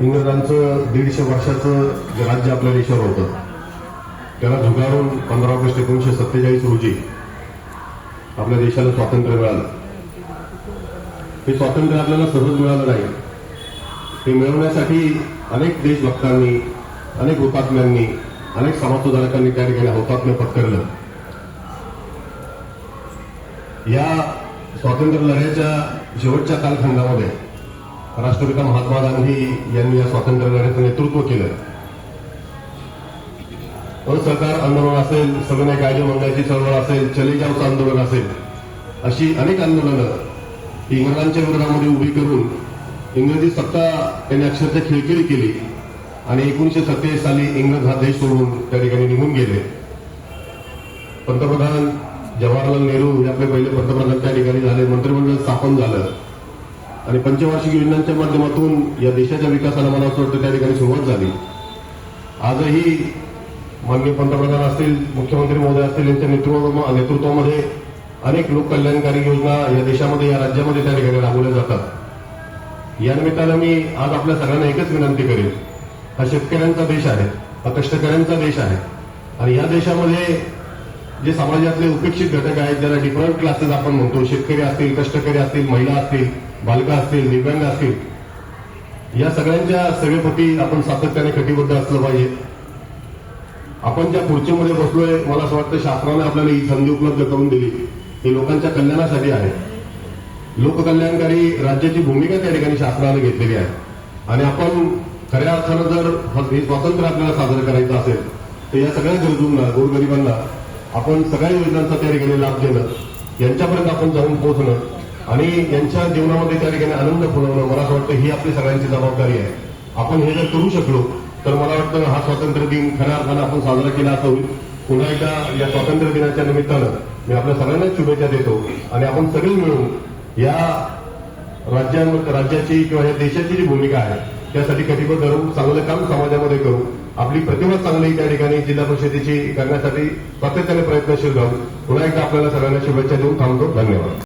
इंग्रजांचं दीडशे वर्षाचं जे राज्य आपल्या देशावर होतं त्याला झुगारून पंधरा ऑगस्ट एकोणीशे सत्तेचाळीस रोजी आपल्या देशाला स्वातंत्र्य मिळालं. हे स्वातंत्र्य आपल्याला सहज मिळालं नाही. ते मिळवण्यासाठी अनेक देशभक्तांनी अनेक हुतात्म्यांनी अनेक समाजसुधारकांनी त्या ठिकाणी हौतात्म्य पत्करलं. या स्वातंत्र्य लढ्याच्या शेवटच्या कालखंडामध्ये राष्ट्रपिता महात्मा गांधी यांनी या स्वातंत्र्य लढ्याचं नेतृत्व केलं. असहकार आंदोलन असेल सगळे कायदे मंडळाची चळवळ असेल चले जावचं आंदोलन असेल अशी अनेक आंदोलनं इंग्रजांच्या विरोधामध्ये उभी करून इंग्रजी सत्ता त्यांनी अक्षरशः खिळखिळी केली आणि एकोणीशे सत्तेचाळीस साली इंग्रज हा देश सोडून त्या ठिकाणी निघून गेले. पंतप्रधान जवाहरलाल नेहरू हे आपले पहिले पंतप्रधान त्या ठिकाणी झाले मंत्रिमंडळ स्थापन झालं. आणि पंचवार्षिक योजनांच्या माध्यमातून या देशाच्या विकासाला मला असं वाटतं त्या ठिकाणी सुरुवात झाली. आजही माननीय पंतप्रधान असतील मुख्यमंत्री महोदय असतील यांच्या नेतृत्व नेतृत्वामध्ये अनेक लोककल्याणकारी योजना या देशामध्ये या राज्यामध्ये त्या ठिकाणी राबवल्या जातात. या निमित्तानं मी आज आपल्या सगळ्यांना एकच विनंती करेन. हा शेतकऱ्यांचा देश आहे हा कष्टकऱ्यांचा देश आहे. आणि या देशामध्ये जे समाजातले उपेक्षित घटक आहेत ज्याला डिफरंट क्लासेस आपण म्हणतो शेतकरी असतील कष्टकरी असतील महिला असतील बालका असतील दिव्यांग असतील या सगळ्यांच्या सेवेप्रती आपण सातत्याने कटिबद्ध असलं पाहिजे. आपण ज्या खुर्चीमध्ये बसलोय मला असं वाटतं शासनाने आपल्याला ही संधी उपलब्ध करून दिली. ही लोकांच्या कल्याणासाठी आहे. लोककल्याणकारी राज्याची भूमिका त्या ठिकाणी शासनाने घेतलेली आहे. आणि आपण खऱ्या अर्थानं जर हे स्वातंत्र्य आपल्याला साजरं करायचं असेल तर या सगळ्या गरजूंना गोरगरिबांना आपण सगळ्या योजनांचा त्या ठिकाणी लाभ देणं यांच्यापर्यंत आपण जाऊन पोहोचणं आणि यांच्या जीवनामध्ये त्या ठिकाणी आनंद फुलवणं मला असं वाटतं ही आपली सगळ्यांची जबाबदारी आहे. आपण हे जर करू शकलो तर मला वाटतं हा स्वातंत्र्य दिन खऱ्या अर्थानं आपण साजरा केला असं होईल पुन्हा एकदा या स्वातंत्र्य दिनाच्या निमित्तानं मी आपल्या सगळ्यांनाच शुभेच्छा देतो आणि आपण सगळे मिळून या राज्यांवर राज्याची किंवा या देशाची जी भूमिका आहे त्यासाठी कटिबद्ध धरून चांगलं काम समाजामध्ये करू. आपली प्रतिभा चांगली त्या ठिकाणी जिल्हा परिषदेची करण्यासाठी सातत्याने प्रयत्नशील राहू. पुन्हा एकदा आपल्याला सगळ्यांना शुभेच्छा देऊन थांबतो. धन्यवाद.